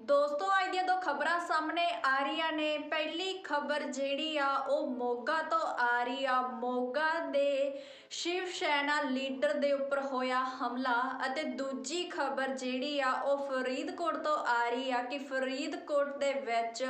ਦੋਸਤੋ, ਅੱਜ ਦੀਆਂ ਦੋ ਖਬਰਾਂ ਸਾਹਮਣੇ ਆ ਰਹੀਆਂ ਨੇ। ਪਹਿਲੀ ਖਬਰ ਜਿਹੜੀ ਆ, ਉਹ ਮੋਗਾ ਤੋਂ ਆ ਰਹੀ ਆ। ਮੋਗਾ ਦੇ ਸ਼ਿਵ ਸੈਨਾ ਲੀਡਰ ਦੇ ਉੱਪਰ ਹੋਇਆ ਹਮਲਾ ਅਤੇ ਦੂਜੀ ਖਬਰ ਜਿਹੜੀ ਆ, ਉਹ ਫਰੀਦਕੋਟ ਤੋਂ ਆ ਰਹੀ ਆ ਕਿ ਫਰੀਦਕੋਟ ਦੇ ਵਿੱਚ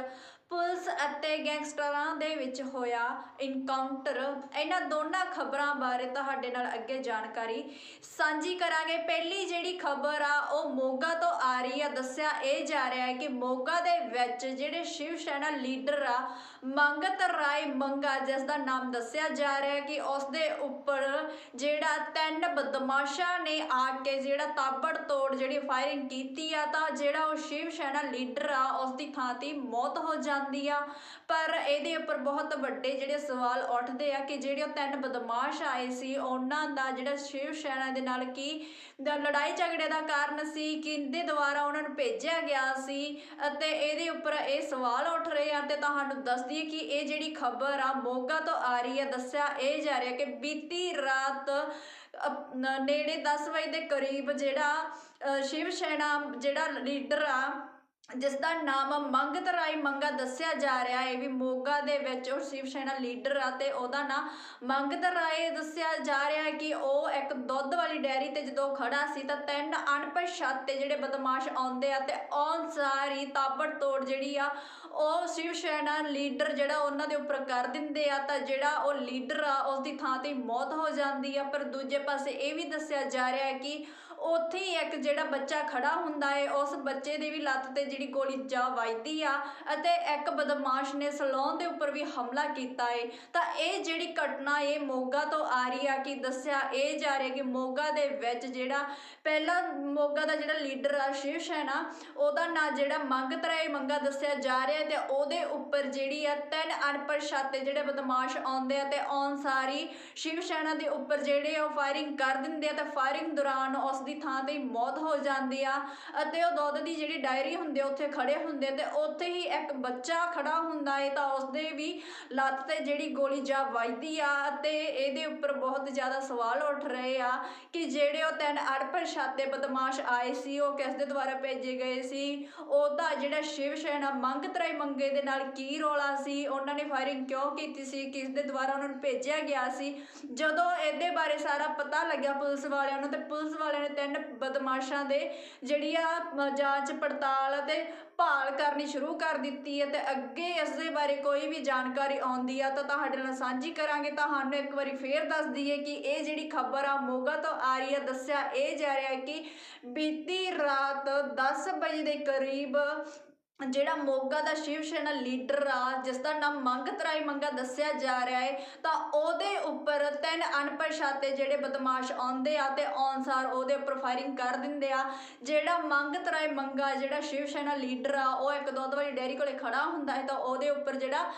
ਪੁਲਿਸ ਅਤੇ ਗੈਂਗਸਟਰਾਂ ਦੇ ਵਿੱਚ ਹੋਇਆ ਇਨਕਾਊਂਟਰ। ਇਹਨਾਂ ਦੋਨਾਂ ਖਬਰਾਂ ਬਾਰੇ ਤੁਹਾਡੇ ਨਾਲ ਅੱਗੇ ਜਾਣਕਾਰੀ ਸਾਂਝੀ ਕਰਾਂਗੇ। ਪਹਿਲੀ ਜਿਹੜੀ ਖਬਰ ਆ, ਉਹ ਮੋਗਾ ਤੋਂ ਆ ਰਹੀ ਆ। ਦੱਸਿਆ ਇਹ ਜਾ ਰਿਹਾ ਹੈ ਕਿ ਮੋਗਾ ਦੇ ਵਿੱਚ ਜਿਹੜੇ ਸ਼ਿਵ ਸੈਨਾ ਲੀਡਰ ਆ, ਮੰਗਤ ਰਾਏ ਮੰਗਾ ਜਿਸ ਦਾ ਨਾਮ ਦੱਸਿਆ ਜਾ ਰਿਹਾ ਹੈ ਕਿ ਉਸ ਦੇ ਉੱਪਰ ਜਿਹੜਾ ਤਿੰਨ ਬਦਮਾਸ਼ਾਂ ਨੇ ਆ ਕੇ ਜਿਹੜਾ ਤਾਬੜ ਤੋੜ ਜਿਹੜੀ ਫਾਇਰਿੰਗ ਕੀਤੀ ਆ, ਤਾਂ ਜਿਹੜਾ ਉਹ ਸ਼ਿਵ ਸੈਨਾ ਲੀਡਰ ਆ ਉਸ ਦੀ ਥਾਂ ਤੇ ਮੌਤ ਹੋ ਜਾਂਦੀ ਆ। ਪਰ ਇਹਦੇ ਉੱਪਰ ਬਹੁਤ ਵੱਡੇ ਜਿਹੜੇ ਸਵਾਲ ਉੱਠਦੇ ਆ ਕਿ ਜਿਹੜੇ ਉਹ ਤਿੰਨ ਬਦਮਾਸ਼ ਆਏ ਸੀ ਉਹਨਾਂ ਦਾ ਜਿਹੜਾ ਸ਼ਿਵ ਸੈਨਾ ਦੇ ਨਾਲ ਕੀ ਲੜਾਈ ਝਗੜੇ ਦਾ ਕਾਰਨ ਸੀ ਕਿੰਦੇ ਦੁਆਰਾ ਉਹਨਾਂ ਨੂੰ ਭੇਜਿਆ ਗਿਆ ਸੀ ਅਤੇ ਇਹਦੇ ਉੱਪਰ ਇਹ ਸਵਾਲ ਉੱਠ ਰਹੇ ਆ ਤੇ ਤੁਹਾਨੂੰ ਦੱਸ ਦਈਏ ਕਿ ਇਹ ਜਿਹੜੀ ਖਬਰ ਆ ਮੋਗਾ ਤੋਂ ਆ ਰਹੀ ਹੈ ਦੱਸਿਆ ਇਹ ਜਾ ਰਿਹਾ ਕਿ ਬੀਤੀ ਰਾਤ ਨੇੜੇ 10 ਵਜੇ ਦੇ ਕਰੀਬ ਜਿਹੜਾ ਅ, ਸ਼ਿਵ ਸੈਨਾ ਜਿਹੜਾ ਲੀਡਰ ਆ ਜਿਸ ਦਾ ਨਾਮ ਮੰਗਤ ਰਾਏ ਮੰਗਾ ਦੱਸਿਆ ਜਾ ਰਿਹਾ ਹੈ। ਵੀ ਮੋਗਾ ਦੇ ਵਿੱਚ ਉਹ ਸ਼ਿਵ ਸੈਨਾ ਲੀਡਰ ਆ ਤੇ ਉਹਦਾ ਨਾਮ ਮੰਗਤ ਰਾਏ ਦੱਸਿਆ ਜਾ ਰਿਹਾ ਹੈ ਕਿ ਉਹ ਇੱਕ ਦੁੱਧ ਵਾਲੀ ਡੈਰੀ ਤੇ ਜਦੋਂ ਖੜਾ ਸੀ ਤਾਂ ਤਿੰਨ ਅਣਪਛਾਤੇ ਜਿਹੜੇ ਬਦਮਾਸ਼ ਆਉਂਦੇ ਆ ਤੇ ਔਨ ਸਾਰੀ ਤਾਬੜ ਤੋੜ ਜਿਹੜੀ ਆ, ਉਹ ਸ਼ਿਵ ਸੈਨਾ ਲੀਡਰ ਜਿਹੜਾ ਉਹਨਾਂ ਦੇ ਉੱਪਰ ਕਰ ਦਿੰਦੇ ਆ ਤਾਂ ਜਿਹੜਾ ਉਹ ਲੀਡਰ ਆ ਉਸ ਦੀ ਥਾਂ ਤੇ ਮੌਤ ਹੋ ਜਾਂਦੀ ਆ। ਪਰ ਦੂਜੇ ਪਾਸੇ ਇਹ ਵੀ ਦੱਸਿਆ ਜਾ ਰਿਹਾ ਹੈ ਕਿ ਉੱਥੇ ਹੀ ਇੱਕ ਜਿਹੜਾ ਬੱਚਾ ਖੜਾ ਹੁੰਦਾ ਹੈ ਉਸ ਬੱਚੇ ਦੀ ਵੀ ਲੱਤ ਤੇ ਜਿਹੜੀ ਗੋਲੀ ਜਾ ਵੱਜਦੀ ਆ ਅਤੇ ਇੱਕ ਬਦਮਾਸ਼ ਨੇ ਸਲੂਨ ਦੇ ਉੱਪਰ ਵੀ ਹਮਲਾ ਕੀਤਾ ਹੈ ਤਾਂ ਇਹ ਜਿਹੜੀ ਘਟਨਾ ਇਹ ਮੋਗਾ ਤੋਂ ਆ ਰਹੀ ਆ, ਕਿ ਦੱਸਿਆ ਇਹ ਜਾ ਰਿਹਾ ਕਿ ਮੋਗਾ ਦੇ ਵਿੱਚ ਜਿਹੜਾ ਪਹਿਲਾ ਮੋਗਾ ਦਾ ਜਿਹੜਾ ਲੀਡਰ ਆ ਸ਼ਿਵ ਸੈਨਾ ਉਹਦਾ ਨਾਂ ਜਿਹੜਾ ਮੰਗਤ ਰਾਏ ਮੰਗਾ ਦੱਸਿਆ ਜਾ ਰਿਹਾ ਤੇ ਉਹਦੇ ਉੱਪਰ ਜਿਹੜੀ ਆ ਤਿੰਨ ਅਣਪਛਾਤੇ ਜਿਹੜੇ ਬਦਮਾਸ਼ ਆਉਂਦੇ ਆ ਤੇ ਆਉਣ ਸਾਰੀ ਸ਼ਿਵ ਸੈਨਾ ਦੇ ਉੱਪਰ ਜਿਹੜੇ ਉਹ ਫਾਇਰਿੰਗ ਕਰ ਦਿੰਦੇ ਆ ਤੇ ਫਾਇਰਿੰਗ ਦੌਰਾਨ ਉਸ ਦੀ ਥਾਂ ਤੇ ਮੌਤ ਹੋ ਜਾਂਦੀ ਆ ਅਤੇ ਉਹ ਦੁੱਧ ਦੀ ਜਿਹੜੀ ਡਾਇਰੀ ਹੁੰਦੀ ਉੱਥੇ ਖੜੇ ਹੁੰਦੇ ਤੇ ਉੱਥੇ ਹੀ ਇੱਕ ਬੱਚਾ ਖੜਾ ਹੁੰਦਾ ਹੈ ਤਾਂ ਉਸਦੇ ਵੀ ਲੱਤ ਤੇ ਜਿਹੜੀ ਗੋਲੀ ਜਾ ਵੱਜਦੀ ਆ ਅਤੇ ਇਹਦੇ ਉੱਪਰ ਬਹੁਤ ਜ਼ਿਆਦਾ ਸਵਾਲ ਉੱਠ ਰਹੇ ਆ ਕਿ ਜਿਹੜੇ ਉਹ ਤਿੰਨ ਅਣਪਛਾਤੇ ਬਦਮਾਸ਼ ਆਏ ਸੀ, ਉਹ ਕਿਸ ਦੇ ਦੁਆਰਾ ਭੇਜੇ ਗਏ ਸੀ, ਉਹਦਾ ਜਿਹੜਾ ਸ਼ਿਵ ਸੈਨਾ ਮੰਗ ਤਰਾਈ ਮੰਗੇ ਦੇ ਨਾਲ ਕੀ ਰੋਲਾ ਸੀ, ਉਹਨਾਂ ਨੇ ਫਾਇਰਿੰਗ ਕਿਉਂ ਕੀਤੀ ਸੀ, ਕਿਸ ਦੇ ਦੁਆਰਾ ਉਹਨਾਂ ਨੂੰ ਭੇਜਿਆ ਗਿਆ ਸੀ, ਜਦੋਂ ਇਹਦੇ ਬਾਰੇ ਸਾਰਾ ਪਤਾ ਲੱਗਿਆ ਪੁਲਿਸ ਵਾਲਿਆਂ ਨੂੰ ਤੇ ਪੁਲਿਸ ਵਾਲਿਆਂ ਨੇ ਤਿੰਨ ਬਦਮਾਸ਼ਾਂ ਦੇ ਜਿਹੜੀ ਆ ਜਾਂਚ ਪੜਤਾਲ ਅਤੇ ਭਾਲ ਕਰਨੀ ਸ਼ੁਰੂ ਕਰ ਦਿੱਤੀ ਹੈ ਤੇ ਅੱਗੇ ਇਸ ਦੇ ਬਾਰੇ ਕੋਈ ਵੀ ਜਾਣਕਾਰੀ ਆਉਂਦੀ ਆ ਤਾਂ ਤੁਹਾਡੇ ਨਾਲ ਸਾਂਝੀ ਕਰਾਂਗੇ। ਤੁਹਾਨੂੰ ਇੱਕ ਵਾਰੀ ਫੇਰ ਦੱਸ ਦਈਏ ਕਿ ਇਹ ਜਿਹੜੀ ਖਬਰ ਆ, ਮੋਗਾ ਤੋਂ ਆ ਰਹੀ ਹੈ ਦੱਸਿਆ ਇਹ ਜਾ ਰਿਹਾ ਕਿ ਬੀਤੀ ਰਾਤ 10 ਵਜੇ ਦੇ ਕਰੀਬ ਜਿਹੜਾ ਮੋਗਾ ਦਾ ਸ਼ਿਵ ਸੈਨਾ ਲੀਡਰ ਆ, ਜਿਸ ਦਾ ਨਾਮ ਮੰਗਤ ਰਾਏ ਮੰਗਾ ਦੱਸਿਆ ਜਾ ਰਿਹਾ ਹੈ, ਤਾਂ ਉਹਦੇ ਤਿੰਨ ਅਣਪਛਾਤੇ ਜਿਹੜੇ ਬਦਮਾਸ਼ ਆਉਂਦੇ ਆ ਤੇ ਅਨਸਾਰ ਉਹਦੇ ਉੱਪਰ ਫਾਇਰਿੰਗ ਕਰ ਦਿੰਦੇ ਆ। ਜਿਹੜਾ ਮੰਗਤ ਰਾਏ ਮੰਗਾ, ਜਿਹੜਾ ਸ਼ਿਵ ਸੈਨਾ ਲੀਡਰ ਆ, ਉਹ ਇੱਕ ਦੁੱਧ ਵਾਲੀ ਡੈਰੀ ਕੋਲੇ ਖੜਾ ਹੁੰਦਾ ਹੈ ਤਾਂ ਉਹਦੇ ਉੱਪਰ ਜਿਹੜਾ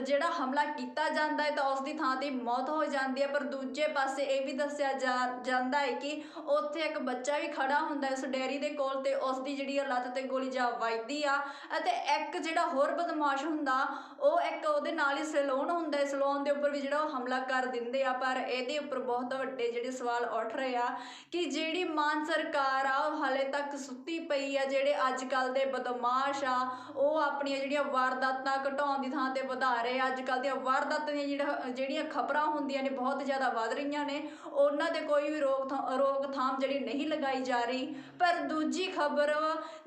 ਜਿਹੜਾ ਹਮਲਾ ਕੀਤਾ ਜਾਂਦਾ ਹੈ ਤਾਂ ਉਸ ਦੀ ਥਾਂ ਤੇ ਮੌਤ ਹੋ ਜਾਂਦੀ ਹੈ। ਪਰ ਦੂਜੇ ਪਾਸੇ ਇਹ ਵੀ ਦੱਸਿਆ ਜਾ, ਜਾਂਦਾ ਹੈ ਕਿ ਉੱਥੇ ਇੱਕ ਬੱਚਾ ਵੀ ਖੜਾ ਹੁੰਦਾ ਹੈ ਉਸ ਡੈਰੀ ਦੇ ਕੋਲ ਤੇ ਉਸ ਦੀ ਜਿਹੜੀ ਆ ਲੱਤ ਤੇ ਗੋਲੀ ਜਾ ਵੱਜਦੀ ਆ ਅਤੇ ਇੱਕ ਜਿਹੜਾ ਹੋਰ ਬਦਮਾਸ਼ ਹੁੰਦਾ, ਉਹ ਇੱਕ ਉਹਦੇ ਨਾਲ ਹੀ ਸੈਲੂਨ ਹੁੰਦਾ ਹੈ। ਦੇ ਉੱਪਰ ਵੀ ਜਿਹੜਾ ਉਹ ਹਮਲਾ ਕਰ ਦਿੰਦੇ ਆ। ਪਰ ਇਹਦੇ ਉੱਪਰ ਬਹੁਤ ਵੱਡੇ ਜਿਹੜੇ ਸਵਾਲ ਉੱਠ ਰਹੇ ਆ ਕਿ ਜਿਹੜੀ ਮਾਨ ਸਰਕਾਰ ਆ, ਉਹ ਹਾਲੇ ਤੱਕ ਸੁੱਤੀ ਪਈ ਆ, ਜਿਹੜੇ ਅੱਜ ਕੱਲ ਦੇ ਬਦਮਾਸ਼ ਆ, ਉਹ ਆਪਣੀਆਂ ਜਿਹੜੀਆਂ ਵਾਰਦਾਤਾਂ ਘਟਾਉਣ ਦੀ ਥਾਂ ਤੇ ਵਧਾ ਰਹੇ ਆ। ਅੱਜ ਕੱਲ ਦੀਆਂ ਵਾਰਦਾਤਾਂ ਦੀਆਂ ਜਿਹੜਾ, ਜਿਹੜੀਆਂ ਖਬਰਾਂ ਹੁੰਦੀਆਂ ਨੇ, ਬਹੁਤ ਜ਼ਿਆਦਾ ਵੱਧ ਰਹੀਆਂ ਨੇ। ਉਹਨਾਂ ਤੇ ਕੋਈ ਵੀ ਰੋਕਥਾਮ ਰੋਕਥਾਮ ਜਿਹੜੀ ਨਹੀਂ ਲਗਾਈ ਜਾ ਰਹੀ। ਪਰ ਦੂਜੀ ਖਬਰ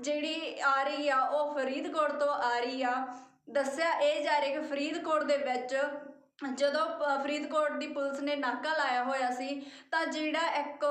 ਜਿਹੜੀ ਆ ਰਹੀ ਆ, ਉਹ ਫਰੀਦਕੋਟ ਤੋਂ ਆ ਰਹੀ ਆ। ਦੱਸਿਆ ਇਹ ਜਾ ਰਿਹਾ ਕਿ ਫਰੀਦਕੋਟ ਦੇ ਵਿੱਚ ਜਦੋਂ ਫਰੀਦਕੋਟ ਦੀ ਪੁਲਿਸ ਨੇ ਨਾਕਾ ਲਾਇਆ ਹੋਇਆ ਸੀ, ਤਾਂ ਜਿਹੜਾ ਇੱਕ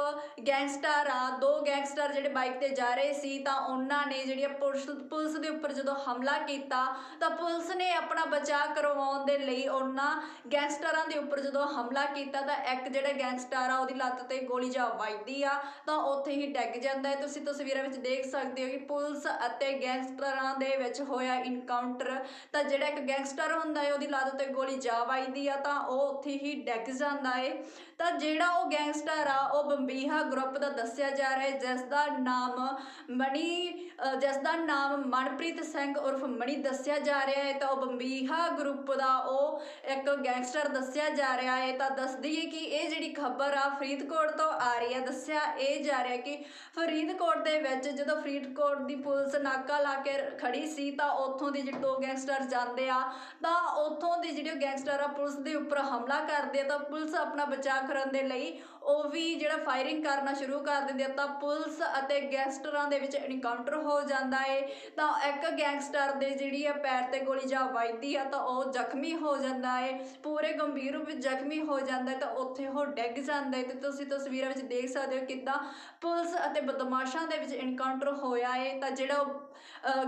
ਗੈਂਗਸਟਰ ਆ, ਦੋ ਗੈਂਗਸਟਰ ਜਿਹੜੇ ਬਾਈਕ ਤੇ ਜਾ ਰਹੇ ਸੀ, ਤਾਂ ਉਹਨਾਂ ਨੇ ਜਿਹੜੀਆਂ ਪੁਲਿਸ ਪੁਲਿਸ ਦੇ ਉੱਪਰ ਜਦੋਂ ਹਮਲਾ ਕੀਤਾ, ਤਾਂ ਪੁਲਿਸ ਨੇ ਆਪਣਾ ਬਚਾਅ ਕਰਵਾਉਣ ਦੇ ਲਈ ਉਹਨਾਂ ਗੈਂਗਸਟਰਾਂ ਦੇ ਉੱਪਰ ਜਦੋਂ ਹਮਲਾ ਕੀਤਾ, ਤਾਂ ਇੱਕ ਜਿਹੜਾ ਗੈਂਗਸਟਰ ਆ, ਉਹਦੀ ਲੱਤ ਤੇ ਗੋਲੀ ਜਾ ਵੱਜਦੀ ਆ, ਤਾਂ ਉੱਥੇ ਹੀ ਡਿੱਗ ਜਾਂਦਾ ਹੈ। ਤੁਸੀਂ ਤਸਵੀਰਾਂ ਵਿੱਚ ਦੇਖ ਸਕਦੇ ਹੋ ਕਿ ਪੁਲਿਸ ਅਤੇ ਗੈਂਗਸਟਰਾਂ ਦੇ ਵਿੱਚ ਹੋਇਆ ਇਨਕਾਊਂਟਰ ਤਾਂ ਜਿਹੜਾ ਇੱਕ ਗੈਂਗਸਟਰ ਹੁੰਦਾ ਹੈ, ਉਹਦੀ ਲੱਤ ਤੇ ਗੋਲੀ ਜਾ ਵੱਜਦੀ ਆ ਤਾਂ ਉਹ ਉੱਥੇ ਹੀ ਡਿੱਗ ਜਾਂਦਾ ਏ। ਤਾਂ ਜਿਹੜਾ ਉਹ ਗੈਂਗਸਟਰ ਆ, ਉਹ ਬੰਬੀਹਾ ਗਰੁੱਪ ਦਾ ਦੱਸਿਆ ਜਾ ਰਿਹਾ ਹੈ ਜਿਸ ਦਾ ਨਾਮ ਮਣੀ ਜਿਸ ਦਾ ਨਾਮ ਮਨਪ੍ਰੀਤ ਸਿੰਘ ਉਰਫ ਮਣੀ ਦੱਸਿਆ ਜਾ ਰਿਹਾ ਹੈ, ਤਾਂ ਉਹ ਬੰਬੀਹਾ ਗਰੁੱਪ ਦਾ ਉਹ ਇੱਕ ਗੈਂਗਸਟਰ ਦੱਸਿਆ ਜਾ ਰਿਹਾ ਹੈ। ਤਾਂ ਦੱਸ ਦਈਏ ਕਿ ਇਹ ਜਿਹੜੀ ਖਬਰ ਆ, ਫਰੀਦਕੋਟ ਤੋਂ ਆ ਰਹੀ ਹੈ। ਦੱਸਿਆ ਇਹ ਜਾ ਰਿਹਾ ਕਿ ਫਰੀਦਕੋਟ ਦੇ ਵਿੱਚ ਜਦੋਂ ਫਰੀਦਕੋਟ ਦੀ ਪੁਲਿਸ ਨਾਕਾ ਲਾ ਕੇ ਖੜੀ ਸੀ, ਤਾਂ ਉੱਥੋਂ ਦੇ ਜਿਹੜੇ ਦੋ ਗੈਂਗਸਟਰ ਜਾਂਦੇ ਆ, ਤਾਂ ਉੱਥੋਂ ਦੇ ਜਿਹੜੇ ਗੈਂਗਸਟਰ ਆ, ਪੁਲਿਸ ਦੇ ਉੱਪਰ ਹਮਲਾ ਕਰਦੇ ਆ, ਤਾਂ ਪੁਲਿਸ ਆਪਣਾ ਬਚਾਅ ਕਰਨ ਦੇ ਲਈ ਉਹ ਵੀ ਜਿਹੜਾ ਫਾਇਰਿੰਗ ਕਰਨਾ ਸ਼ੁਰੂ ਕਰ ਦਿੰਦੇ ਆ, ਤਾਂ ਪੁਲਿਸ ਅਤੇ ਗੈਂਗਸਟਰਾਂ ਦੇ ਵਿੱਚ ਇਨਕਾਊਂਟਰ ਹੋ ਜਾਂਦਾ ਏ। ਤਾਂ ਇੱਕ ਗੈਂਗਸਟਰ ਦੇ ਜਿਹੜੀ ਆ ਪੈਰ ਤੇ ਗੋਲੀ ਜਾ ਵੱਜਦੀ ਆ, ਤਾਂ ਉਹ ਜ਼ਖਮੀ ਹੋ ਜਾਂਦਾ ਏ। ਪੂਰੇ ਗੰਭੀਰ ਰੂਪ ਵਿੱਚ ਜ਼ਖਮੀ ਹੋ ਜਾਂਦਾ ਹੈ ਤਾਂ ਉੱਥੇ ਉਹ ਡਿੱਗ ਜਾਂਦਾ ਹੈ ਤੇ ਤੁਸੀਂ ਤਸਵੀਰਾਂ ਵਿੱਚ ਦੇਖ ਸਕਦੇ ਹੋ ਕਿੱਦਾਂ ਪੁਲਿਸ ਅਤੇ ਬਦਮਾਸ਼ਾਂ ਦੇ ਵਿੱਚ ਇਨਕਾਊਂਟਰ ਹੋਇਆ ਏ। ਤਾਂ ਜਿਹੜਾ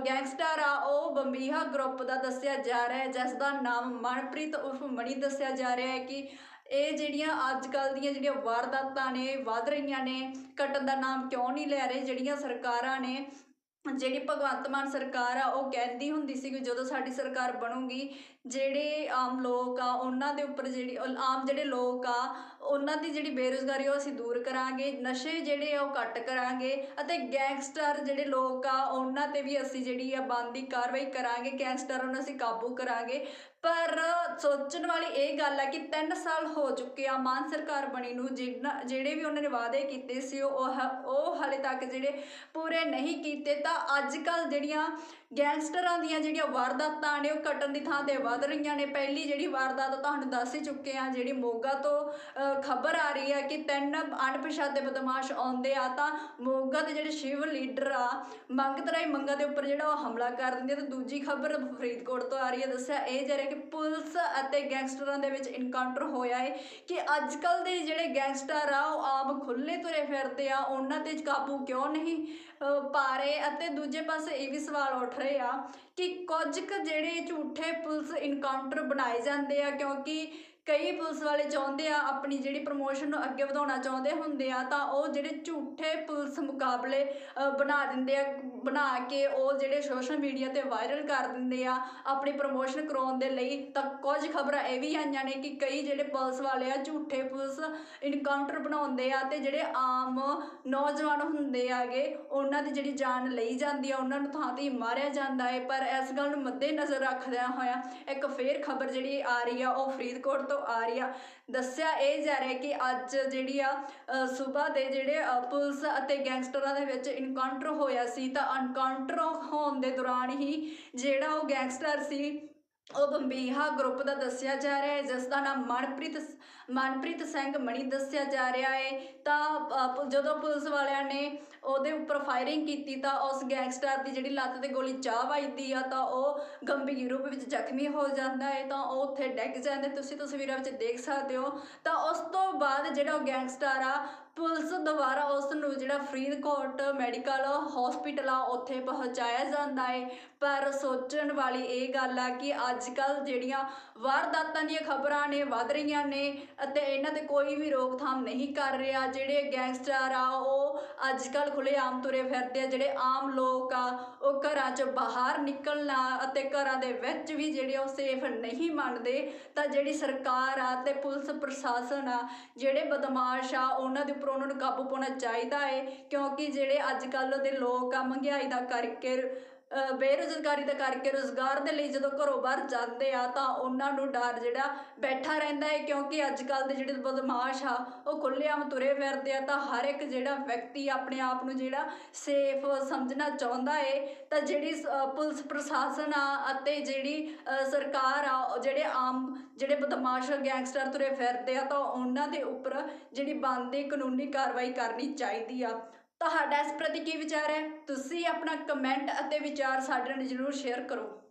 ਗੈਂਗਸਟਰ ਆ, ਉਹ ਬੰਬੀਹਾ ਗਰੁੱਪ ਦਾ ਦੱਸਿਆ ਜਾ ਰਿਹਾ ਹੈ, ਜਿਸ ਦਾ ਨਾਮ ਮਨਪ੍ਰੀਤ ਉਰਫ ਮਣੀ ਦੱਸਿਆ ਜਾ ਰਿਹਾ ਹੈ ਕਿ ਇਹ ਜਿਹੜੀਆਂ ਅੱਜ ਕੱਲ ਦੀਆਂ ਜਿਹੜੀਆਂ ਵਾਰਦਾਤਾਂ ਨੇ, ਵੱਧ ਰਹੀਆਂ ਨੇ ਘਟਣ ਦਾ ਨਾਮ ਕਿਉਂ ਨਹੀਂ ਲੈ ਰਹੇ? ਜਿਹੜੀਆਂ ਸਰਕਾਰਾਂ ਨੇ, ਜਿਹੜੀ ਭਗਵੰਤ ਮਾਨ ਸਰਕਾਰ ਆ, ਉਹ ਕਹਿੰਦੀ ਹੁੰਦੀ ਸੀ ਕਿ ਜਦੋਂ ਸਾਡੀ ਸਰਕਾਰ ਬਣੂਗੀ, ਜਿਹੜੇ ਆਮ ਲੋਕ ਆ, ਉਹਨਾਂ ਦੇ ਉੱਪਰ ਜਿਹੜੀ ਆਮ ਜਿਹੜੇ ਲੋਕ ਆ ਉਹਨਾਂ ਦੀ ਜਿਹੜੀ ਬੇਰੁਜ਼ਗਾਰੀ ਉਹ ਅਸੀਂ ਦੂਰ ਕਰਾਂਗੇ, ਨਸ਼ੇ ਜਿਹੜੇ ਆ ਉਹ ਘੱਟ ਕਰਾਂਗੇ ਅਤੇ ਗੈਂਗਸਟਰ ਜਿਹੜੇ ਲੋਕ ਆ, ਉਹਨਾਂ ਤੇ ਵੀ ਅਸੀਂ ਜਿਹੜੀ ਆ ਬੰਦੀ ਕਾਰਵਾਈ ਕਰਾਂਗੇ, ਗੈਂਗਸਟਰਾਂ ਨੂੰ ਅਸੀਂ ਕਾਬੂ ਕਰਾਂਗੇ। ਪਰ ਸੋਚਣ ਵਾਲੀ ਇਹ ਗੱਲ ਹੈ ਕਿ 3 ਸਾਲ ਹੋ ਚੁੱਕੇ ਆ ਮਾਨ ਸਰਕਾਰ ਬਣੀ ਨੂੰ, ਜਿੰਨਾ ਜਿਹੜੇ ਵੀ ਉਹਨਾਂ ਨੇ ਵਾਅਦੇ ਕੀਤੇ ਸੀ ਉਹ ਹ- ਉਹ ਹਾਲੇ ਤੱਕ ਜਿਹੜੇ ਪੂਰੇ ਨਹੀਂ ਕੀਤੇ, ਤਾਂ ਅੱਜ ਕੱਲ ਜਿਹੜੀਆਂ ਗੈਂਗਸਟਰਾਂ ਦੀਆਂ ਜਿਹੜੀਆਂ ਵਾਰਦਾਤਾਂ ਨੇ ਉਹ ਘਟਣ ਦੀ ਥਾਂ ਤੇ ਵੱਧ ਰਹੀਆਂ ਨੇ। ਪਹਿਲੀ ਜਿਹੜੀ ਵਾਰਦਾਤ ਤੁਹਾਨੂੰ ਦੱਸ ਹੀ ਚੁੱਕੇ ਆ, ਜਿਹੜੀ ਮੋਗਾ ਤੋਂ ਖਬਰ ਆ ਰਹੀ ਹੈ ਕਿ ਤਿੰਨ ਅਣਪਛਾਤੇ ਬਦਮਾਸ਼ ਆਉਂਦੇ ਆ ਤਾਂ ਮੋਗਾ ਦੇ ਜਿਹੜੇ ਸ਼ਿਵ ਲੀਡਰ ਆ ਮੰਗਤ ਰਾਈ ਮੰਗਾ ਦੇ ਉੱਪਰ ਜਿਹੜਾ ਉਹ ਹਮਲਾ ਕਰ ਦਿੰਦੇ ਆ ਤੇ ਦੂਜੀ ਖਬਰ ਫਰੀਦਕੋਟ ਤੋਂ ਆ ਰਹੀ ਹੈ, ਦੱਸਿਆ ਇਹ ਜਾ ਰਿਹਾ ਕਿ ਪੁਲਿਸ ਅਤੇ ਗੈਂਗਸਟਰਾਂ ਦੇ ਵਿੱਚ ਇਨਕਾਊਂਟਰ ਹੋਇਆ ਹੈ ਕਿ ਅੱਜ ਕੱਲ ਦੇ ਜਿਹੜੇ ਗੈਂਗਸਟਰ ਆ, ਉਹ ਆਮ ਖੁੱਲੇ ਤੁਰੇ ਫਿਰਦੇ ਆ, ਉਹਨਾਂ ਤੇ ਕਾਬੂ ਕਿਉਂ ਨਹੀਂ ਪਾ ਰਹੇ ਅਤੇ ਦੂਜੇ ਪਾਸੇ ਇਹ ਵੀ ਸਵਾਲ ਉੱਠ ਰਹੇ ਆ ਕਿ ਕੁਝ ਕੁ ਜਿਹੜੇ ਝੂਠੇ ਪੁਲਿਸ ਇਨਕਾਊਂਟਰ ਬਣਾਏ ਜਾਂਦੇ ਆ ਕਿਉਂਕਿ ਕਈ ਪੁਲਿਸ ਵਾਲੇ ਚਾਹੁੰਦੇ ਆ ਆਪਣੀ ਜਿਹੜੀ ਪ੍ਰਮੋਸ਼ਨ ਨੂੰ ਅੱਗੇ ਵਧਾਉਣਾ ਚਾਹੁੰਦੇ ਹੁੰਦੇ ਆ, ਤਾਂ ਉਹ ਜਿਹੜੇ ਝੂਠੇ ਪੁਲਿਸ ਮੁਕਾਬਲੇ ਬਣਾ ਦਿੰਦੇ ਆ, ਬਣਾ ਕੇ ਉਹ ਜਿਹੜੇ ਸੋਸ਼ਲ ਮੀਡੀਆ ਤੇ ਵਾਇਰਲ ਕਰ ਦਿੰਦੇ ਆ, ਆਪਣੀ ਪ੍ਰਮੋਸ਼ਨ ਕਰਾਉਣ ਦੇ ਲਈ, ਤਾਂ ਕੁਝ ਖਬਰਾਂ ਇਹ ਵੀ ਆਈਆਂ ਨੇ ਕਿ ਕਈ ਜਿਹੜੇ ਪੁਲਿਸ ਵਾਲੇ ਆ ਝੂਠੇ ਪੁਲਿਸ ਇਨਕਾਊਂਟਰ ਬਣਾਉਂਦੇ ਆ ਤੇ ਜਿਹੜੇ ਆਮ ਨੌਜਵਾਨ ਹੁੰਦੇ ਆਗੇ, ਉਹਨਾਂ ਦੀ ਜਿਹੜੀ ਜਾਨ ਲਈ ਜਾਂਦੀ ਆ, ਉਹਨਾਂ ਨੂੰ ਥਾਂ ਤੇ ਮਾਰਿਆ ਜਾਂਦਾ ਹੈ ਪਰ ਇਸ ਗੱਲ ਨੂੰ ਮੱਦੇ ਨਜ਼ਰ ਰੱਖਦਿਆਂ ਹੋਇਆ ਇੱਕ ਫੇਰ ਖਬਰ ਜਿਹੜੀ ਆ ਰਹੀ ਆ, ਉਹ ਫਰੀਦਕੋਟ ਤੋਂ ਆ ਰਹੀ ਆ। ਦੱਸਿਆ ਇਹ ਜਾ ਰਿਹਾ ਕਿ ਅੱਜ ਜਿਹੜੀ ਆ ਸਵੇਰ ਦੇ ਜਿਹੜੇ ਪੁਲਿਸ ਅਤੇ ਗੈਂਗਸਟਰਾਂ ਦੇ ਵਿੱਚ ਇਨਕਾਊਂਟਰ ਹੋਇਆ ਸੀ ਤਾਂ ਇਨਕਾਊਂਟਰ ਹੋਣ ਦੇ ਦੌਰਾਨ ਹੀ ਜਿਹੜਾ ਉਹ ਗੈਂਗਸਟਰ ਸੀ ਉਹ ਬੰਬੀਹਾ ਗਰੁੱਪ ਦਾ ਦੱਸਿਆ ਜਾ ਰਿਹਾ ਹੈ, ਜਿਸ ਦਾ ਨਾਮ ਮਨਪ੍ਰੀਤ ਮਨਪ੍ਰੀਤ ਸਿੰਘ ਮਣੀ ਦੱਸਿਆ ਜਾ ਰਿਹਾ ਹੈ। ਤਾਂ ਜਦੋਂ ਪੁਲਿਸ ਵਾਲਿਆਂ ਨੇ ਉਹਦੇ ਉੱਪਰ ਫਾਇਰਿੰਗ ਕੀਤੀ ਤਾਂ ਉਸ ਗੈਂਗਸਟਰ ਦੀ ਜਿਹੜੀ ਲੱਤ ਤੇ ਗੋਲੀ ਚਾਹ ਵੱਜਦੀ ਆ, ਤਾਂ ਉਹ ਗੰਭੀਰ ਰੂਪ ਵਿੱਚ ਜ਼ਖਮੀ ਹੋ ਜਾਂਦਾ ਹੈ। ਤਾਂ ਉਹ ਉੱਥੇ ਡਿੱਗ ਜਾਂਦੇ, ਤੁਸੀਂ ਤਸਵੀਰਾਂ ਵਿੱਚ ਦੇਖ ਸਕਦੇ ਹੋ। ਤਾਂ ਉਸ ਤੋਂ ਬਾਅਦ ਜਿਹੜਾ ਉਹ ਗੈਂਗਸਟਰ ਆ, ਪੁਲਿਸ ਦੁਆਰਾ ਉਸ ਜਿਹੜਾ ਫਰੀਦਕੋਟ ਮੈਡੀਕਲ ਹਸਪੀਟਲ ਆ, ਉੱਥੇ ਪਹੁੰਚਾਇਆ ਜਾਂਦਾ ਏ। ਪਰ ਸੋਚਣ ਵਾਲੀ ਇਹ ਗੱਲ ਆ ਕਿ ਅੱਜ ਕੱਲ ਜਿਹੜੀਆਂ ਵਾਰਦਾਤਾਂ ਦੀਆਂ ਖਬਰਾਂ ਨੇ, ਵੱਧ ਰਹੀਆਂ ਨੇ ਅਤੇ ਇਹਨਾਂ ਤੇ ਕੋਈ ਵੀ ਰੋਕਥਾਮ ਨਹੀਂ ਕਰ ਰਿਹਾ। ਜਿਹੜੇ ਗੈਂਗਸਟਰ ਆ, ਉਹ ਅੱਜ ਕੱਲ ਖੁੱਲੇ ਆਮ ਤੁਰੇ ਫਿਰਦੇ ਆ। ਜਿਹੜੇ ਆਮ ਲੋਕ ਆ, ਉਹ ਘਰਾਂ 'ਚ ਬਾਹਰ ਨਿਕਲਣਾ ਅਤੇ ਘਰਾਂ ਦੇ ਵਿੱਚ ਵੀ ਜਿਹੜੇ ਉਹ ਸੇਫ ਨਹੀਂ ਮੰਨਦੇ, ਤਾਂ ਜਿਹੜੀ ਸਰਕਾਰ ਆ ਤੇ ਪੁਲਿਸ ਪ੍ਰਸ਼ਾਸਨ ਆ, ਜਿਹੜੇ ਬਦਮਾਸ਼ ਆ, ਉਹਨਾਂ ਦੇ ਉੱਪਰ ਉਹਨਾਂ ਨੂੰ ਕਾਬੂ ਪਾਉਣਾ ਚਾਹੀਦਾ ਹੈ ਕਿਉਂਕਿ ਜਿਹੜੇ ਅੱਜ ਕੱਲ ਦੇ ਲੋਕ ਆ, ਮਹਿੰਗਾਈ ਦਾ ਕਰਕੇ ਬੇਰੁਜ਼ਗਾਰੀ ਦਾ ਕਰਕੇ ਰੋਜ਼ਗਾਰ ਦੇ ਲਈ ਜਦੋਂ ਘਰੋਂ ਬਾਹਰ ਜਾਂਦੇ ਆ ਤਾਂ ਉਹਨਾਂ ਨੂੰ ਡਰ ਜਿਹੜਾ ਬੈਠਾ ਰਹਿੰਦਾ ਹੈ ਕਿਉਂਕਿ ਅੱਜ ਕੱਲ ਦੇ ਜਿਹੜੇ ਬਦਮਾਸ਼ ਆ ਉਹ ਖੁੱਲ੍ਹੇਆਮ ਤੁਰੇ ਫਿਰਦੇ ਆ ਤਾਂ ਹਰ ਇੱਕ ਜਿਹੜਾ ਵਿਅਕਤੀ ਆਪਣੇ ਆਪ ਨੂੰ ਜਿਹੜਾ ਸੇਫ ਸਮਝਣਾ ਚਾਹੁੰਦਾ ਏ ਤਾਂ ਜਿਹੜੀ ਪੁਲਿਸ ਪ੍ਰਸ਼ਾਸਨ ਆ ਅਤੇ ਜਿਹੜੀ ਅ, ਸਰਕਾਰ ਆ ਉਹ ਜਿਹੜੇ ਆਮ ਜਿਹੜੇ ਬਦਮਾਸ਼ ਗੈਂਗਸਟਰ ਤੁਰੇ ਫਿਰਦੇ ਆ ਤਾਂ ਉਹਨਾਂ ਦੇ ਉੱਪਰ ਜਿਹੜੀ ਬਣਦੀ ਕਾਨੂੰਨੀ ਕਾਰਵਾਈ ਕਰਨੀ ਚਾਹੀਦੀ ਆ। ਤੁਹਾਡਾ ਇਸ ਪ੍ਰਤੀ ਕੀ ਵਿਚਾਰ ਹੈ? ਤੁਸੀਂ ਆਪਣਾ ਕਮੈਂਟ ਅਤੇ ਵਿਚਾਰ ਸਾਡੇ ਨਾਲ ਜ਼ਰੂਰ ਸ਼ੇਅਰ ਕਰੋ।